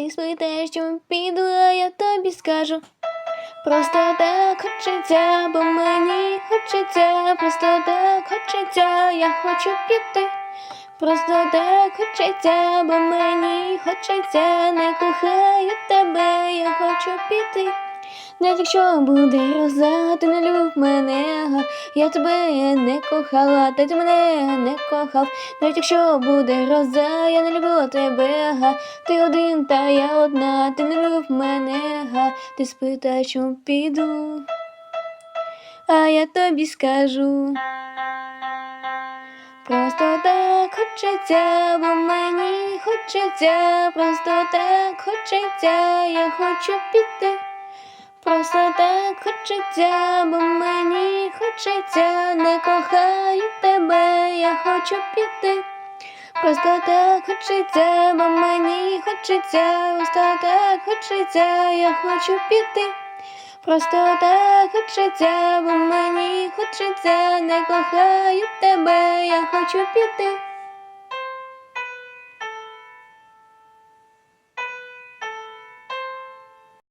Ти спитаєш, що піду, а я тобі скажу. Просто так хочеться, бо мені хочеться, просто так хочеться, я хочу піти. Просто так хочеться, бо мені хочеться, не кохаю тебе, я хочу піти. Навіть якщо буде роза, ти не люб мене, я тебе не кохала, та ти мене не кохав. Навіть якщо буде роза, я не люблю тебе, ти один, та я одна, ти не люб мене, ти спитай, чому піду, а я тобі скажу. Просто так хочеться, бо мені хочеться, просто так хочеться, я хочу піти. Просто так хочеться, бо мені хочеться, не кохаю тебе, я хочу піти. Просто так хочеться, бо мені хочеться, просто так хочеться, я хочу піти. Просто так хочеться, бо мені хочеться, не кохаю тебе, я хочу піти.